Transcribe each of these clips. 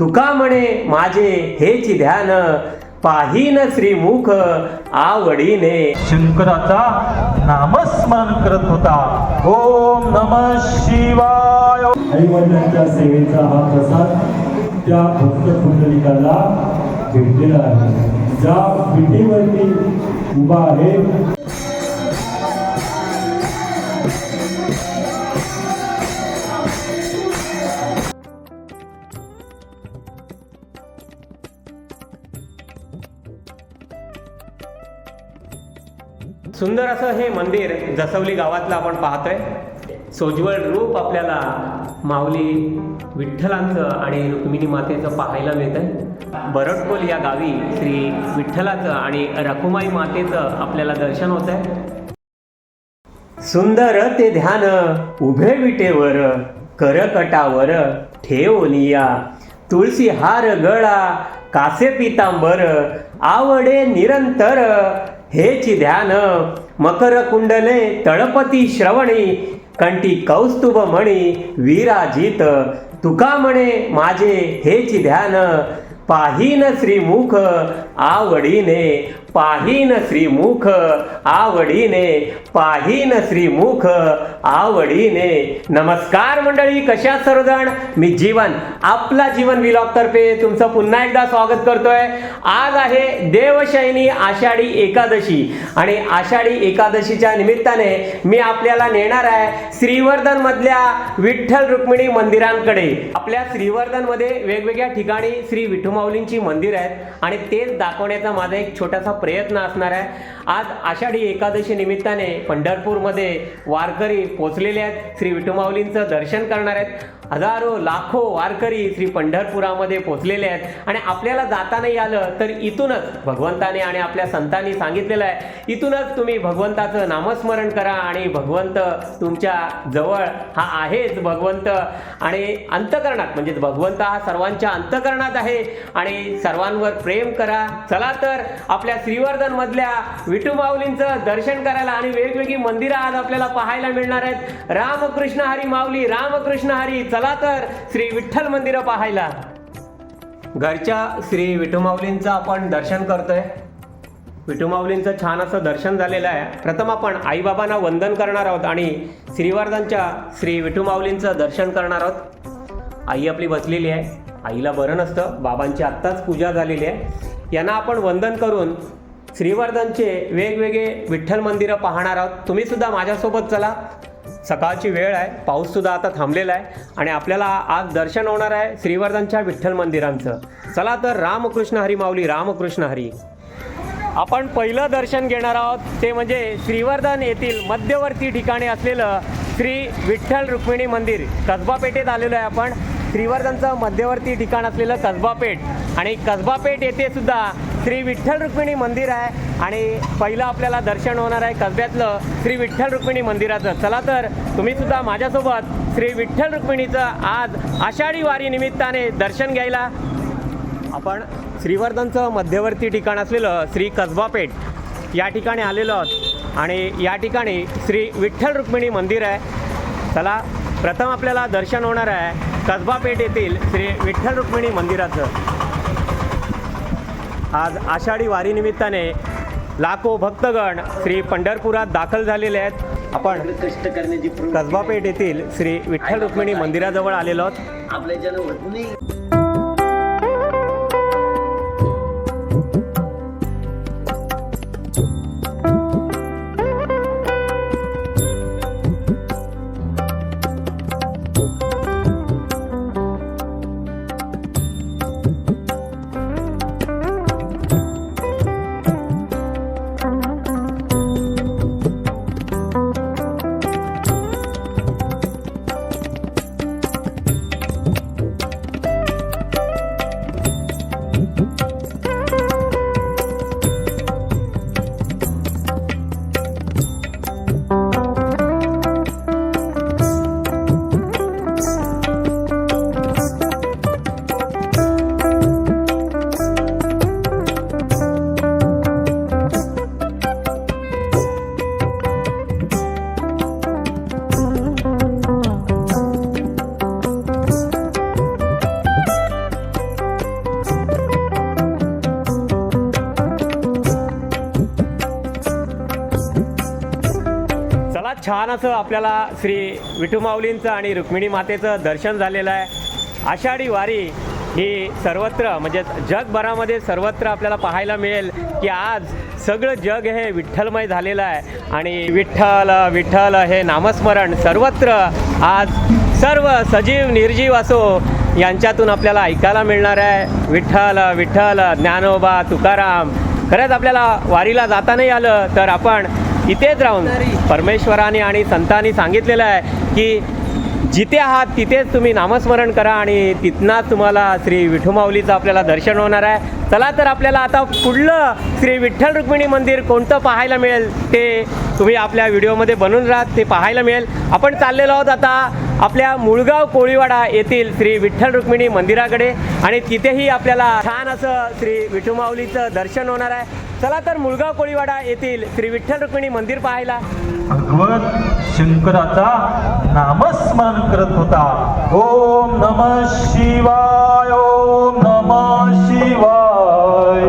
तुका म्हणे माझे हेची ध्यान पाहीन श्रीमुख आवडीने. शंकराचा नामस्मरण करत होता. ओम नम शिवाय. आईवडिलांच्या सेवेचा हा प्रसाद त्या भक्त पुंडलिकाला भेटलेला आहे. ज्या विठीवरती उभा आहे सुंदर असं हे मंदिर जसवली गावातलं आपण पाहतोय. सोज्वळ रूप आपल्याला माऊली विठ्ठलांचं आणि रुक्मिणी मातेचं पाहायला मिळतंय. बरटकोल या गावी श्री विठ्ठलाचं आणि रखुमाई मातेचं आपल्याला दर्शन होत आहे सुंदर ते ध्यान उभे विटेवर करकटावर ठेवनिया तुळशी हार गळा कासे पितांबर आवडे निरंतर हेची ध्यान मकर कुंडले तळपती श्रवणी कंटी कौस्तुभ मणी विराजित तुका म्हणे माझे हेची ध्यान पाहीन श्रीमुख आवडीने पाहीन श्रीमुख आवडीने पाहीन श्रीमुख आवडीने. नमस्कार मंडळी कशा सर्वजण? मी जीवन आपला जीवन विलॉग तर्फे तुमचं पुन्हा एकदा स्वागत करतोय. आज आहे देवशयनी आषाढी एकादशी. आणि आषाढी एकादशीच्या निमित्ताने मी आपल्याला नेणार आहे श्रीवर्धन मधल्या विठ्ठल रुक्मिणी मंदिरांकडे. आपल्या श्रीवर्धनमध्ये वेगवेगळ्या ठिकाणी श्री विठुमाऊलींची मंदिर आहेत. आणि तेच दाखवण्याचा माझा एक छोटासा प्रयत्न असणार आहे. आज आषाढी एकादशी निमित्ताने पंढरपूरमध्ये वारकरी पोचलेले आहेत. श्री विठुमाऊलींचं दर्शन करणार आहेत. हजारो लाखो वारकरी श्री पंढरपुरामध्ये पोचलेले आहेत. आणि आपल्याला जाता नाही आलं तर इथूनच भगवंताने आणि आपल्या संतांनी सांगितलेलं आहे इथूनच तुम्ही भगवंताचं नामस्मरण करा आणि भगवंत तुमच्या जवळ हा आहेच भगवंत. आणि अंतकरणात म्हणजे भगवंत हा सर्वांच्या अंतकरणात आहे. आणि सर्वांवर प्रेम करा. चला तर आपल्या श्रीवर्धन मधल्या विठुमाऊलींचं दर्शन करायला आणि वेगवेगळी मंदिरं आज आपल्याला पाहायला मिळणार आहेत. रामकृष्ण हरी माऊली रामकृष्ण हरी चला तर श्री विठ्ठल मंदिरं पाहायला. घरच्या श्री विठुमाऊलींचं आपण दर्शन करतोय. विठुमाऊलींचं छान असं दर्शन झालेलं आहे. प्रथम आपण आईबाबांना वंदन करणार आहोत आणि श्रीवर्धनच्या श्री विठुमाऊलींचं दर्शन करणार आहोत. आई आपली बसलेली आहे. आईला बरं नसतं. बाबांची आत्ताच पूजा झालेली आहे. यांना आपण वंदन करून श्रीवर्धनचे वेगवेगळे विठ्ठल मंदिरं पाहणार आहोत. तुम्ही सुद्धा माझ्यासोबत चला. सकाळची वेळ आहे पाऊससुद्धा आता थांबलेला आहे आणि आपल्याला आज दर्शन होणार आहे श्रीवर्धनच्या विठ्ठल मंदिरांचं. चला तर रामकृष्ण हरी माऊली रामकृष्ण हरी. आपण पहिलं दर्शन घेणार आहोत ते म्हणजे श्रीवर्धन येथील मध्यवर्ती ठिकाणी असलेलं श्री विठ्ठल रुक्मिणी मंदिर. कसबा पेठेत आलेलो आहे आपण. श्रीवर्धनचं मध्यवर्ती ठिकाण असलेलं कसबा पेठ. आणि कसबा पेठ येथे सुद्धा श्री विठ्ठल रुक्मिणी मंदिर आहे. आणि पहिलं आपल्याला दर्शन होणार आहे कसब्यातलं श्री विठ्ठल रुक्मिणी मंदिराचं. चला तर तुम्ही सुद्धा माझ्यासोबत श्री विठ्ठल रुक्मिणीचं आज आषाढी वारी निमित्ताने दर्शन घ्यायला. आपण श्रीवर्धनचं मध्यवर्ती ठिकाण असलेलं श्री कसबा पेठ या ठिकाणी आलेलो आहोत. आणि या ठिकाणी श्री विठ्ठल रुक्मिणी मंदिर आहे. चला प्रथम आपल्याला दर्शन होणार आहे. कसबा पेठ येथील श्री विठ्ठल रुक्मिणी मंदिराचं. आज आषाढी वारीनिमित्ताने लाखो भक्तगण श्री पंढरपुरात दाखल झालेले आहेत. आपण कष्ट करण्याची कसबा पेठ येथील श्री विठ्ठल रुक्मिणी मंदिराजवळ आलेलो आहोत. छान असं आपल्याला श्री विठुमाऊलींचं आणि रुक्मिणी मातेचं दर्शन झालेलं आहे. आषाढी वारी ही सर्वत्र म्हणजे जगभरामध्ये सर्वत्र आपल्याला पाहायला मिळेल की आज सगळं जग हे विठ्ठलमय झालेलं आहे. आणि विठ्ठल विठ्ठल हे नामस्मरण सर्वत्र आज सर्व सजीव निर्जीव असो यांच्यातून आपल्याला ऐकायला मिळणार आहे. विठ्ठल विठ्ठल ज्ञानोबा तुकाराम. खरंच आपल्याला वारीला जाता नाही आलं तर आपण इथेच राहून परमेश्वराने आणि संतांनी सांगितलेलं आहे की जिथे आहात तिथेच तुम्ही नामस्मरण करा आणि तिथनाच तुम्हाला श्री विठुमाऊलीचं आपल्याला दर्शन होणार आहे. चला तर आपल्याला आता पुढलं श्री विठ्ठल रुक्मिणी मंदिर कोणतं पाहायला मिळेल ते तुम्ही आपल्या व्हिडिओमध्ये बनवून राहा ते पाहायला मिळेल. आपण चाललेलो आहोत आता आपल्या मुळगाव कोळीवाडा येथील श्री विठ्ठल रुक्मिणी मंदिराकडे आणि तिथेही आपल्याला छान असं श्री विठुमाऊलीचं दर्शन होणार आहे. चला तर मुळगाव कोळीवाडा येथील श्री विठ्ठल रुक्मिणी मंदिर पाहायला. भगवत शंकराचा नामस्मरण करत होता. ओम नम शिवाय ओम नम शिवाय.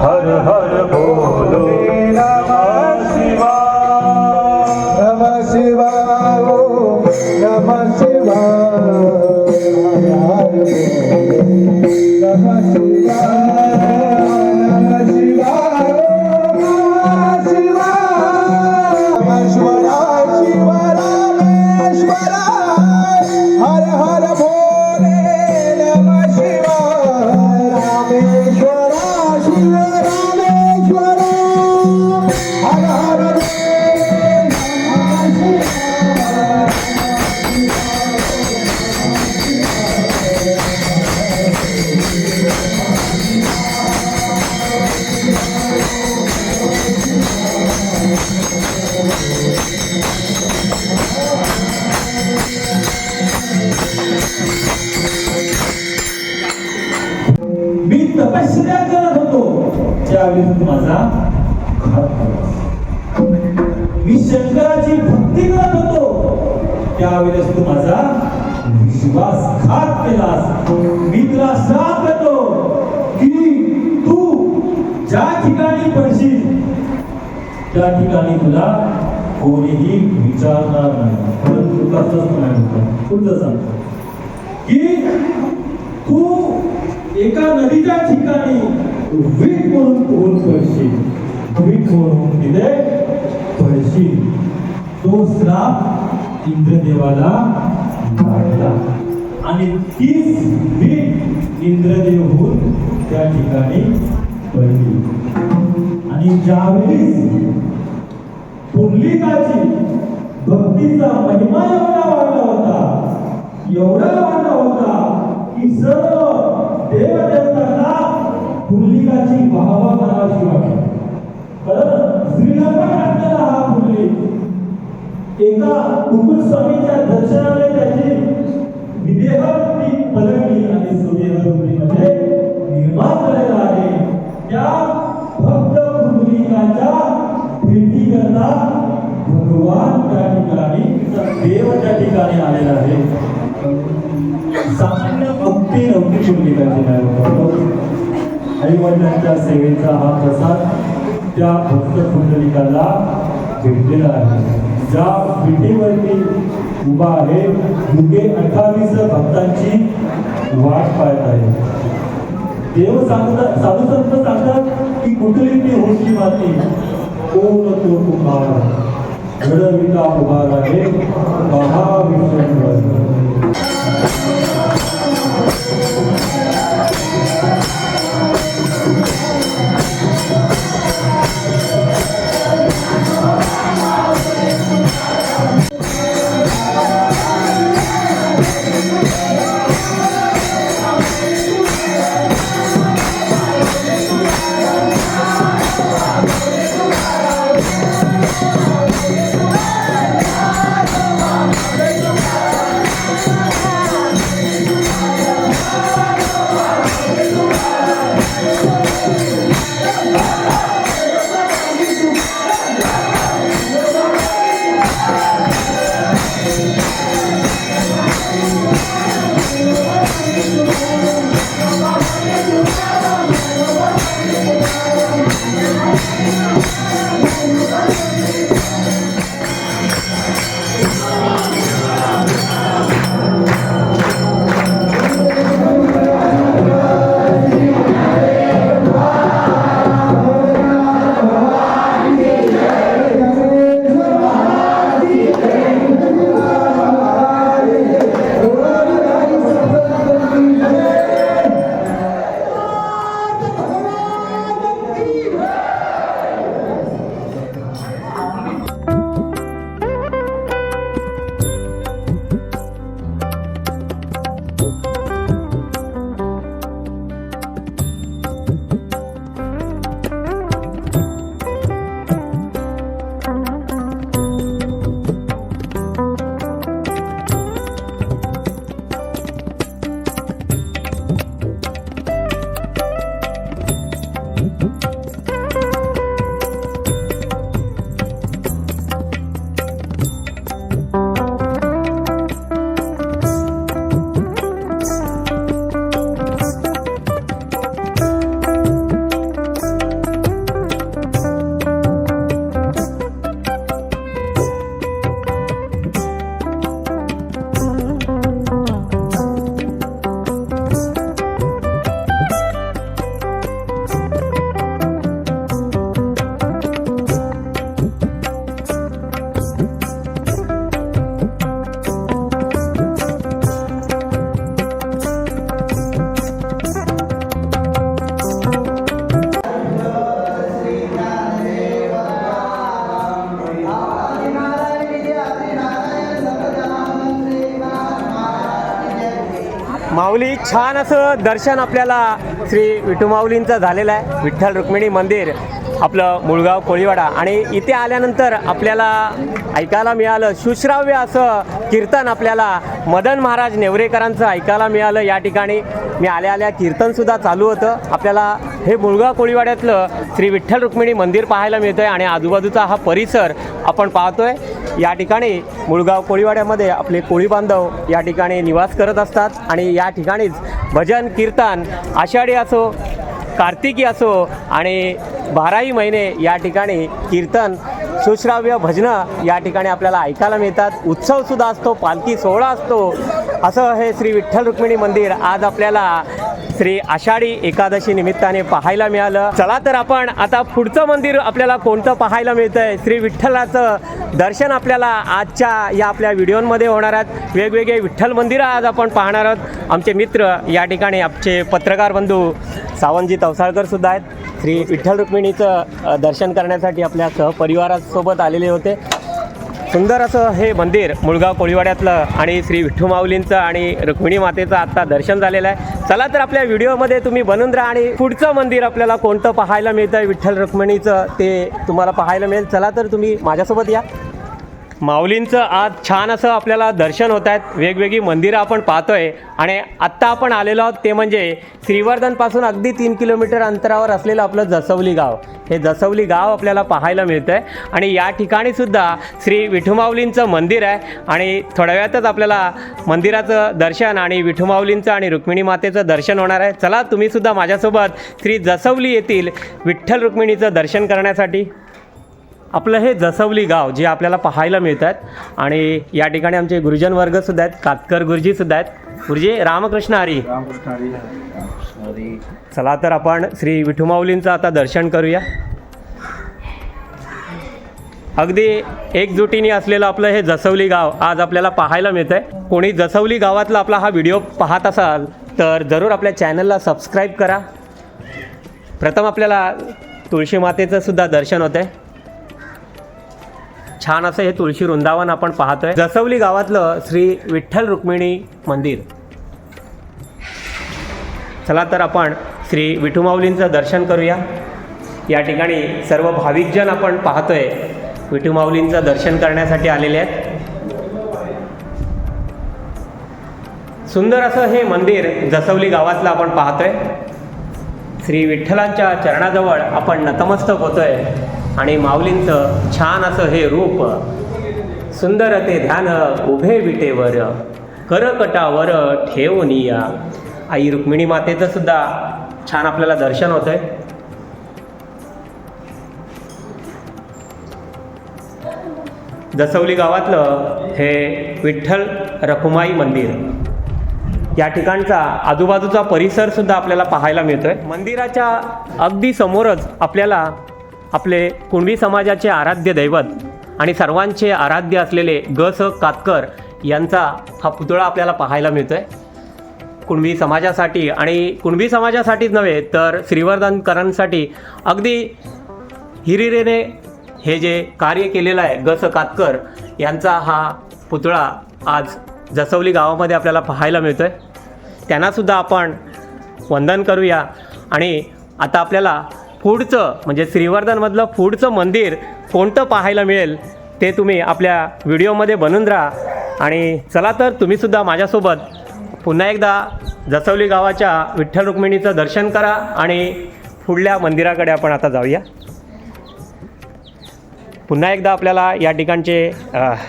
हर हर बोलो. नम शिवाय. नमः शिवाय ओम नमः शिवाय. नमः शिवाय. शंकराची भक्ती करत होतो. त्यावेळेस तू माझा विश्वासघात केलास. मी तुला श्राप देतो की तू ज्या ठिकाणी पडशील त्या ठिकाणी तुला कोणीही विचारणार नाही. परंतु कसंच नाही पुढचं सांगतो की तू एका नदीच्या ठिकाणी वीट म्हणून पोहून पडशील. वीट म्हणून तिथे पडशील. तो श्राप इंद्रदेवाला लागला आणि तीच इंद्रदेव होऊन त्या ठिकाणी पडली. आणि ज्यावेळेस पुंडलिकाची भक्तीचा महिमा एवढा वाढला होता एवढा वाढला होता की सर्व देवदेवतांना पुंडलिकाची वाहवा करावी वाटली कारण श्रीलंका एका कुकुल स्वामीच्या दर्शनाने त्याची विदेहवृत्ती पलटली आणि सुदेहवृत्तीमध्ये निर्माण झालेला आहे त्या भक्त पुंडलिकाच्या भेटी भगवान त्या ठिकाणी देव त्या ठिकाणी आलेला आहे. सामान्य भक्ती नव्हती पुंडलिकाची नाही आई वडिलांच्या सेवेचा हा प्रसाद त्या भक्त कुंडलिकाला भेटलेला आहे. ज्या विटेवरती उभा आहे युगे अठ्ठावीस भक्तांची वाट पाहत आहे. देव सांगतात साधू संत सांगतात की कुठली ती होती माती? कोण तो कुंभार घडविता उभा आहे महाविष्णू छान असं दर्शन आपल्याला श्री विठुमाऊलींचं झालेलं आहे. विठ्ठल रुक्मिणी मंदिर आपलं मुळगाव कोळीवाडा. आणि इथे आल्यानंतर आपल्याला ऐकायला मिळालं सुश्राव्य असं कीर्तन आपल्याला मदन महाराज नेवरेकरांचं ऐकायला मिळालं. या ठिकाणी मी आल्या आल्या कीर्तनसुद्धा चालू होतं. आपल्याला हे मुळगाव कोळीवाड्यातलं श्री विठ्ठल रुक्मिणी मंदिर पाहायला मिळतं आहे आणि आजूबाजूचा हा परिसर आपण पाहतोय. या ठिकाणी मुळगाव कोळीवाड्यामध्ये आपले कोळी बांधव या ठिकाणी निवास करत असतात आणि या ठिकाणीच भजन कीर्तन आषाढी असो कार्तिकी असो आणि बाराही महिने या ठिकाणी कीर्तन सुश्राव्य भजनं या ठिकाणी आपल्याला ऐकायला मिळतात. उत्सवसुद्धा असतो पालखी सोहळा असतो. असं हे श्री विठ्ठल रुक्मिणी मंदिर आज आपल्याला श्री आषाढी एकादशी निमित्ताने पाहायला मिळालं. चला तर आपण आता पुढचं मंदिर आपल्याला कोणतं पाहायला मिळतंय? श्री विठ्ठलाचं दर्शन आपल्याला आजच्या या आपल्या व्हिडिओमध्ये होणार आहेत. वेगवेगळे विठ्ठल मंदिरं आज आपण पाहणार आहोत. आमचे मित्र या ठिकाणी आमचे पत्रकार बंधू सावंतजी तवसाळकर सुद्धा आहेत. श्री विठ्ठल रुक्मिणीचं दर्शन करण्यासाठी आपल्या सहपरिवारासोबत आलेले होते. सुंदर असं हे मंदिर मुळगाव कोळीवाड्यातलं आणि श्री विठ्ठू माऊलींचं आणि रुक्मिणी मातेचं आत्ता दर्शन झालेलं आहे. चला तर आपल्या व्हिडिओमध्ये तुम्ही बनून राहा आणि पुढचं मंदिर आपल्याला कोणतं पाहायला मिळतं विठ्ठल रुक्मिणीचं ते तुम्हाला पाहायला मिळेल. चला तर तुम्ही माझ्यासोबत या. माऊलींचं आज छान असं आपल्याला दर्शन होत आहेत. वेगवेगळी मंदिरं आपण पाहतोय. आणि आत्ता आपण आलेलो आहोत ते म्हणजे श्रीवर्धनपासून अगदी तीन किलोमीटर अंतरावर असलेलं आपलं जसवली गाव. हे जसवली गाव आपल्याला पाहायला मिळतं आहे आणि या ठिकाणीसुद्धा श्री विठुमाऊलींचं मंदिर आहे. आणि थोड्या वेळातच आपल्याला मंदिराचं दर्शन आणि विठुमाऊलींचं आणि रुक्मिणी मातेचं दर्शन होणार आहे. चला तुम्हीसुद्धा माझ्यासोबत श्री जसवली येथील विठ्ठल रुक्मिणीचं दर्शन करण्यासाठी. आपलं हे जसवली गाव जे आपल्याला पाहायला मिळतात आणि या ठिकाणी आमचे गुरुजन वर्गसुद्धा आहेत कातकर गुरुजीसुद्धा आहेत. गुरुजी रामकृष्ण हरी. चला तर आपण श्री विठुमाऊलींचं आता दर्शन करूया. अगदी एकजुटीने असलेलं आपलं हे जसवली गाव आज आपल्याला पाहायला मिळतं आहे कोणी जसवली गावातला आपला हा व्हिडिओ पाहत असाल तर जरूर आपल्या चॅनलला सबस्क्राईब करा. प्रथम आपल्याला तुळशी मातेचं सुद्धा दर्शन होतं आहे छान असं हे तुळशी वृंदावन आपण पाहतोय. जसवली गावातलं श्री विठ्ठल रुक्मिणी मंदिर. चला तर आपण श्री विठुमाऊलींचं दर्शन करूया. या ठिकाणी सर्व भाविकजन आपण पाहतोय. विठुमाऊलींचं दर्शन करण्यासाठी आलेले आहेत. सुंदर असं हे मंदिर जसवली गावातलं आपण पाहतोय. श्री विठ्ठलांच्या चरणाजवळ आपण नतमस्तक होतोय आणि माऊलींचं छान असं हे रूप सुंदर ते ध्यान उभे विटेवर करकटावर ठेवनिया आई रुक्मिणी मातेचं सुद्धा छान आपल्याला दर्शन होतंय. जसवली गावातलं हे विठ्ठल रखुमाई मंदिर. या ठिकाणचा आजूबाजूचा परिसर सुद्धा आपल्याला पाहायला मिळतोय. मंदिराच्या अगदी समोरच आपल्याला आपले कुणबी समाजाचे आराध्य दैवत आणि सर्वांचे आराध्य असलेले ग स कातकर यांचा हा पुतळा आपल्याला पाहायला मिळतोय. कुणबी समाजासाठी आणि कुणबी समाजासाठीच नव्हे तर श्रीवर्धनकरांसाठी अगदी हिरिरेने हे जे कार्य केलेलं आहे ग स कातकर यांचा हा पुतळा आज जसवली गावामध्ये आपल्याला पाहायला मिळतो आहे त्यांनासुद्धा आपण वंदन करूया. आणि आता आपल्याला पुढचं म्हणजे श्रीवर्धनमधलं पुढचं मंदिर कोणतं पाहायला मिळेल ते तुम्ही आपल्या व्हिडिओमध्ये बनून राहा. आणि चला तर तुम्हीसुद्धा माझ्यासोबत पुन्हा एकदा जसवली गावाच्या विठ्ठल रुक्मिणीचं दर्शन करा आणि पुढल्या मंदिराकडे आपण आता जाऊया. पुन्हा एकदा आपल्याला या ठिकाणचे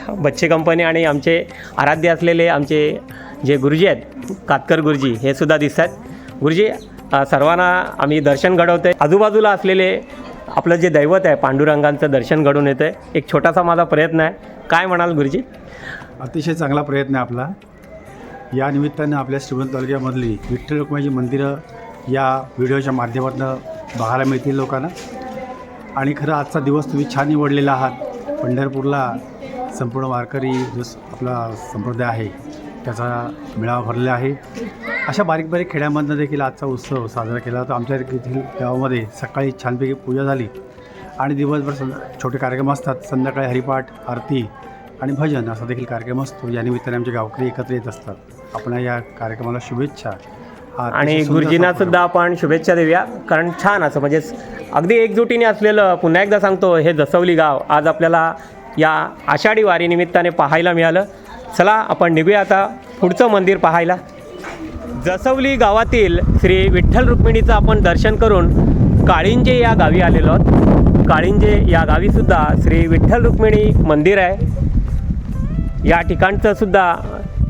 बच्चे कंपनी आणि आमचे आराध्य असलेले आमचे जे गुरुजी आहेत कातकर गुरुजी हे सुद्धा दिसत आहेत गुरुजी सर्वांना आम्ही दर्शन घडवतो आहे आजूबाजूला असलेले आपलं जे दैवत आहे पांडुरंगांचं दर्शन घडून येतं आहे एक छोटासा माझा प्रयत्न आहे. काय म्हणाल गुरुजी? अतिशय चांगला प्रयत्न आहे आपला. या निमित्तानं आपल्या श्रीमंत तालुक्यामधली विठ्ठल रुक्माईची मंदिरं या व्हिडिओच्या माध्यमातून बघायला मिळतील लोकांना. आणि खरं आजचा दिवस तुम्ही छान निवडलेला आहात. पंढरपूरला संपूर्ण वारकरी जो आपला संप्रदाय आहे त्याचा मेळावा भरलेला आहे. अशा बारीक बारीक खेड्यामधनं देखील आजचा उत्सव साजरा केला जातो. आमच्या येथील गावामध्ये सकाळी छानपैकी पूजा झाली. आणि दिवसभर सं छोटे कार्यक्रम असतात. संध्याकाळी हरिपाठ आरती आणि भजन असा देखील कार्यक्रम असतो. या निमित्ताने आमचे गावकरी एकत्र येत असतात. आपण या कार्यक्रमाला शुभेच्छा. आणि गुरुजींना सुद्धा आपण शुभेच्छा देऊया. कारण छान असं म्हणजे अगदी एकजुटीने असलेलं पुन्हा एकदा सांगतो हे जसवली गाव आज आपल्याला या आषाढी वारी निमित्ताने पाहायला मिळालं. चला आपण निघूया आता पुढचं मंदिर पाहायला. जसवली गावातील श्री विठ्ठल रुक्मिणीचं आपण दर्शन करून काळिंजे या गावी आलेलो आहोत. काळिंजे या गावीसुद्धा श्री विठ्ठल रुक्मिणी मंदिर आहे. या ठिकाणचं सुद्धा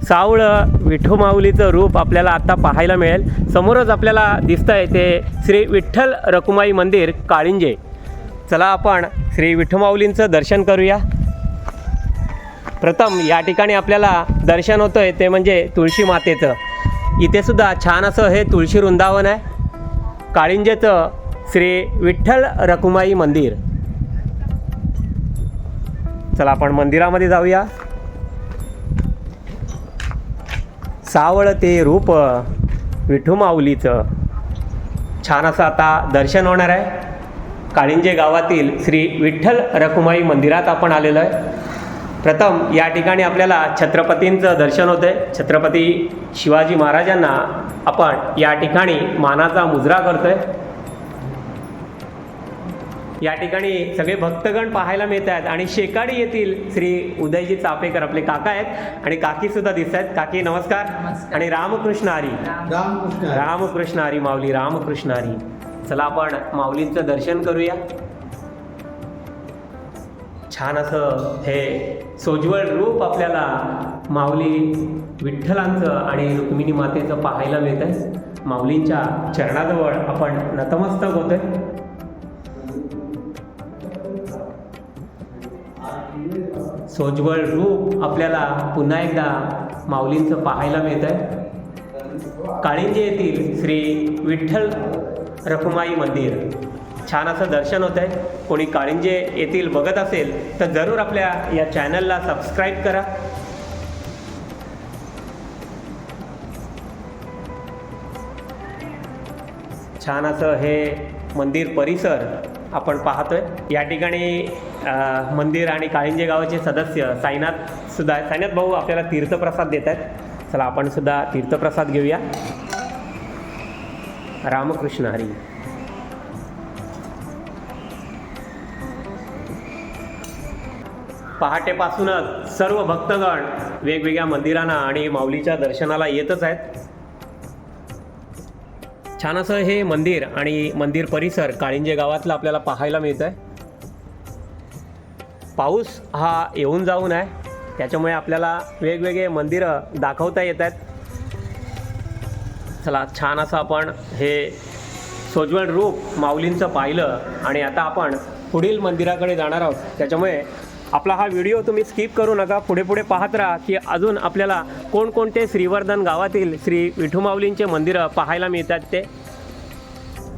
सावळं विठू रूप आपल्याला आत्ता पाहायला मिळेल. समोरच आपल्याला दिसतं आहे ते श्री विठ्ठल रकुमाई मंदिर काळिंजे. चला आपण श्री विठू दर्शन करूया. प्रथम या ठिकाणी आपल्याला दर्शन होतं आहे ते म्हणजे तुळशी मातेचं. इथे सुद्धा छान असं हे तुळशी वृंदावन आहे. काळिंजेचं श्री विठ्ठल रकुमाई मंदिर. चला आपण मंदिरामध्ये जाऊया. सावळ ते रूप विठू माऊलीचं. छान असं आता दर्शन होणार आहे. काळिंजे गावातील श्री विठ्ठल रखुमाई मंदिरात आपण आलेलो आहे. प्रथम या ठिकाणी आपल्याला छत्रपतींचं दर्शन होतं आहे छत्रपती शिवाजी महाराजांना आपण या ठिकाणी मानाचा मुजरा करतोय. या ठिकाणी सगळे भक्तगण पाहायला मिळत आहेत आणि शेकाडी येथील श्री उदयजी चापेकर आपले काका आहेत आणि काकी सुद्धा दिसत आहेत. काकी नमस्कार. आणि रामकृष्ण हरी. रामकृष्ण रामकृष्ण हरी माऊली रामकृष्ण हरी. चला आपण माऊलींचं दर्शन करूया. छान असं हे सोज्वळ रूप आपल्याला माऊली विठ्ठलांचं आणि रुक्मिणी मातेचं पाहायला मिळत आहे. माऊलींच्या चरणाजवळ आपण नतमस्तक होतोय. सोज्वळ रूप आपल्याला पुन्हा एकदा माऊलींचं पाहायला मिळत आहे. काळिंजे येथील श्री विठ्ठल रखुमाई मंदिर. छान असं दर्शन होत आहे कोणी काळिंजे येथील बघत असेल तर जरूर आपल्या या चॅनलला सबस्क्राईब करा. छान असं हे मंदिर परिसर आपण पाहतोय. या ठिकाणी मंदिर आणि काळिंजे गावाचे सदस्य साईनाथ सुद्धा साईनाथ भाऊ आपल्याला तीर्थप्रसाद देत आहेत चला आपण सुद्धा तीर्थप्रसाद घेऊया. रामकृष्ण हरी. पहाटेपासूनच सर्व भक्तगण वेगवेगळ्या मंदिरांना आणि माऊलीच्या दर्शनाला येतच आहेत. छान असं हे मंदिर आणि मंदिर परिसर काळिंजे गावातलं आपल्याला पाहायला मिळतं आहे पाऊस हा येऊन जाऊन आहे. त्याच्यामुळे आपल्याला वेगवेगळे मंदिरं दाखवता येत आहेत. चला छान असं आपण हे सोज्वल रूप माऊलींचं पाहिलं आणि आता आपण पुढील मंदिराकडे जाणार आहोत. त्याच्यामुळे आपला हा व्हिडिओ तुम्ही स्किप करू नका पुढे पुढे पाहत राहा की अजून आपल्याला कोणकोणते श्रीवर्धन गावातील श्री विठुमाऊलींचे मंदिरं पाहायला मिळतात ते.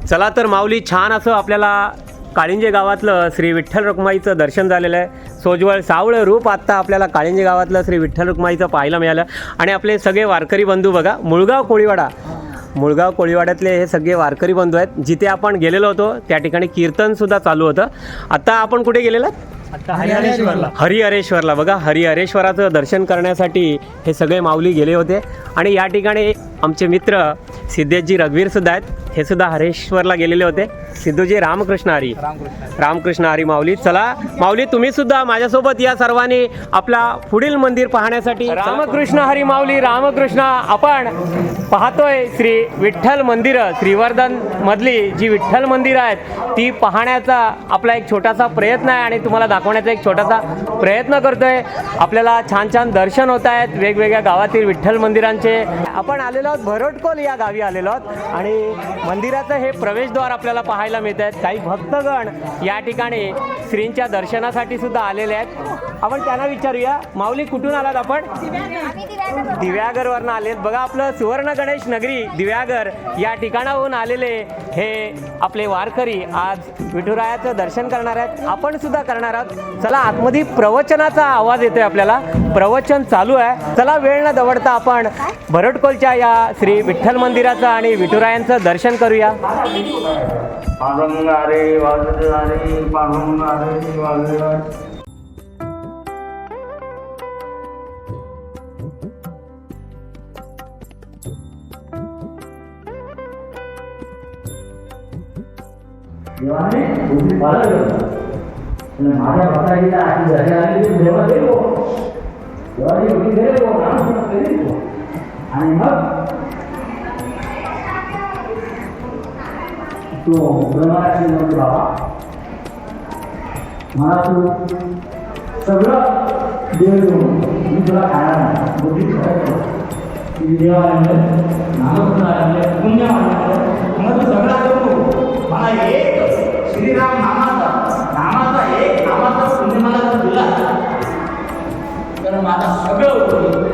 चला तर माऊली छान असं आपल्याला काळिंजे गावातलं श्री विठ्ठल रुक्माईचं दर्शन झालेलं आहे. सोज्वळ सावळं रूप आत्ता आपल्याला काळिंजे गावातलं श्री विठ्ठल रुक्माईचं पाहायला मिळालं. आणि आपले सगळे वारकरी बंधू बघा मुळगाव कोळीवाडा. मुळगाव कोळीवाड्यातले हे सगळे वारकरी बंधू आहेत. जिथे आपण गेलेलो होतो त्या ठिकाणी कीर्तनसुद्धा चालू होतं. आत्ता आपण कुठे गेलेलो हरिहरेश्वरला. बघा हरिहरेश्वराचं दर्शन करण्यासाठी हे सगळे माऊली गेले होते. आणि या ठिकाणी आमचे मित्र सिद्धेशजी रघवीरसुद्धा आहेत. हे सुद्धा हरेश्वरला गेलेले होते. सिद्धूजी रामकृष्ण हरी. रामकृष्ण हरी माऊली. चला माऊली तुम्ही सुद्धा माझ्यासोबत या सर्वांनी आपला पुढील मंदिर पाहण्यासाठी रामकृष्ण हरी माऊली रामकृष्ण. आपण पाहतोय श्री विठ्ठल मंदिरं श्रीवर्धन मधली जी विठ्ठल मंदिरं आहेत ती पाहण्याचा आपला एक छोटासा प्रयत्न आहे आणि तुम्हाला दाखवण्याचा एक छोटासा प्रयत्न करतोय. आपल्याला छान छान दर्शन होत आहेत वेगवेगळ्या गावातील विठ्ठल मंदिरांचे. आपण आलेलो आहोत भरोटकोल या गावी आलेलो आहोत आणि मंदिराचं हे प्रवेशद्वार आपल्याला पाहायला मिळत आहेत. काही भक्तगण या ठिकाणी श्रींच्या दर्शनासाठी सुद्धा आलेले आहेत. आपण त्यांना विचारूया माऊली कुठून आलात आपण? दिव्यागरवरनं आलेत. बघा आपलं सुवर्ण गणेश नगरी दिव्यागर या ठिकाणाहून आलेले हे आपले वारकरी आज विठुरायाचं दर्शन करणार आहेत. आपण सुद्धा करणार आहोत. चला आतमध्ये प्रवचनाचा आवाज येतोय आपल्याला. प्रवचन चालू आहे. चला वेळ न दवडता आपण भरटकोलच्या या श्री विठ्ठल मंदिराचं आणि विठुरायांचं दर्शन करूया. पांडुरंगारे वाजरे पांडुरंगारे वाजरे देवाने भूमी पालवलं आणि माझ्या भक्ताजीला आधी घरी आली की देवा देव देवाने भूमी देव रामकृष्ण देव आणि मग तो ब्रह्माची म्हणजे बाबा मला तू सगळं देव देऊन मी तुला खाणार नाही मोठी देवा नामस्कार आणले पुण्य आणले मला तर माझा सगळं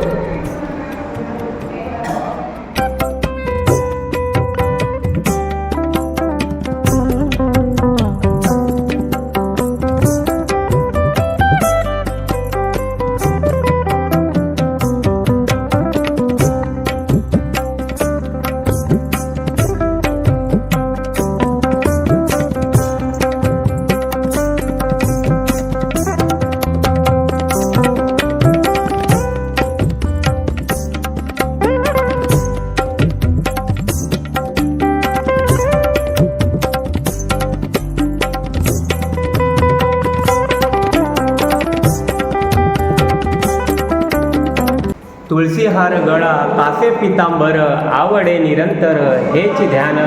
हार गळा कासे पितांबर आवडे निरंतर हेच ध्यान.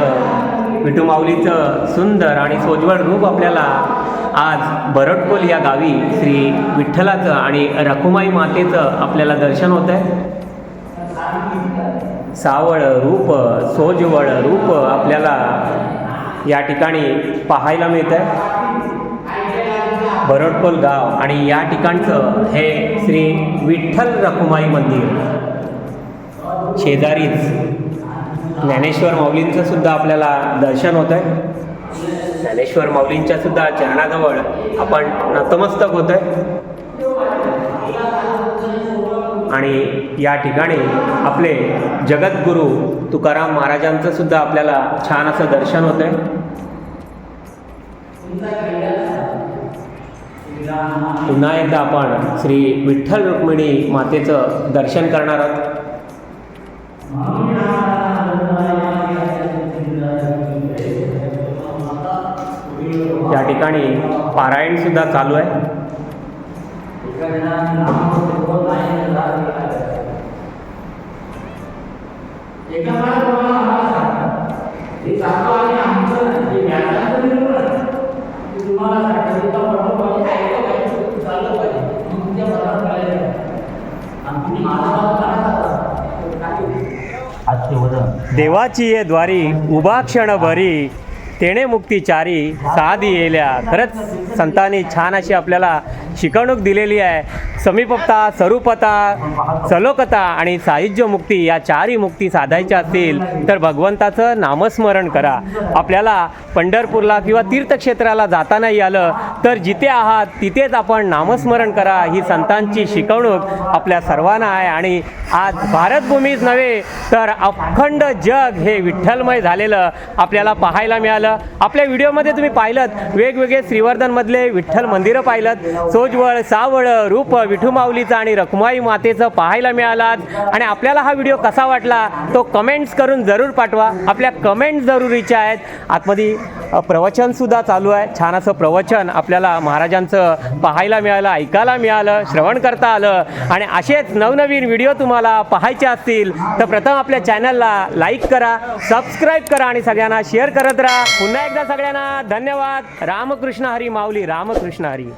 विठू माऊलीचं सुंदर आणि सोज्वळ रूप आपल्याला आज बरटकोल या गावी श्री विठ्ठलाचं आणि रखुमाई मातेचं आपल्याला दर्शन होत आहे सावळ रूप सोज्वळ रूप आपल्याला या ठिकाणी पाहायला मिळत आहे बरडकोल गाव आणि या ठिकाणचं हे श्री विठ्ठल रखुमाई मंदिर. शेजारीच. ज्ञानेश्वर माऊलींचं सुद्धा आपल्याला दर्शन होत आहे ज्ञानेश्वर माऊलींच्या सुद्धा चरणाजवळ आपण नतमस्तक होत आहे आणि या ठिकाणी आपले जगद्गुरू तुकाराम महाराजांचं सुद्धा आपल्याला छान असं दर्शन होत आहे पुन्हा एकदा आपण श्री विठ्ठल रुक्मिणी मातेचं दर्शन करणार आहोत. या ठिकाणी पारायण सुद्धा चालू आहे. एका देवाची ये द्वारी उभा क्षण भरी तेणे मुक्तीचारी साधी येल्या. खरंच संतांनी छान अशी आपल्याला शिकवणूक दिलेली आहे. समीपता स्वरूपता सलोकता आणि साहित्य मुक्ती या चारही मुक्ती साधायच्या असतील तर भगवंताचं नामस्मरण करा. आपल्याला पंढरपूरला किंवा तीर्थक्षेत्राला जाता नाही आलं तर जिथे आहात तिथेच आपण नामस्मरण करा. ही संतांची शिकवणूक आपल्या सर्वांना आहे आणि आज भारतभूमीच नव्हे तर अखंड जग हे विठ्ठलमय झालेलं आपल्याला पाहायला मिळालं. आपल्या व्हिडिओमध्ये तुम्ही पाहिलं वेगवेगळे श्रीवर्धनमधले विठ्ठल मंदिरं पाहिलं सोजवळ सावळ रूप विठू माऊलीचं आणि रखुमाई मातेचं पाहायला मिळालात. आणि आपल्याला हा व्हिडिओ कसा वाटला तो कमेंट्स करून जरूर पाठवा. आपल्या कमेंट्स जरुरीच्या आहेत. आतमध्ये प्रवचनसुद्धा चालू आहे. छान असं प्रवचन आपल्याला महाराजांचं पाहायला मिळालं ऐकायला मिळालं श्रवण करता आलं. आणि असेच नवनवीन व्हिडिओ तुम्हाला पाहायचे असतील तर प्रथम आपल्या चॅनलला लाईक करा सबस्क्राईब करा आणि सगळ्यांना शेअर करत राहा. पुन्हा एकदा सगळ्यांना धन्यवाद. रामकृष्ण हरी माऊली रामकृष्ण हरी.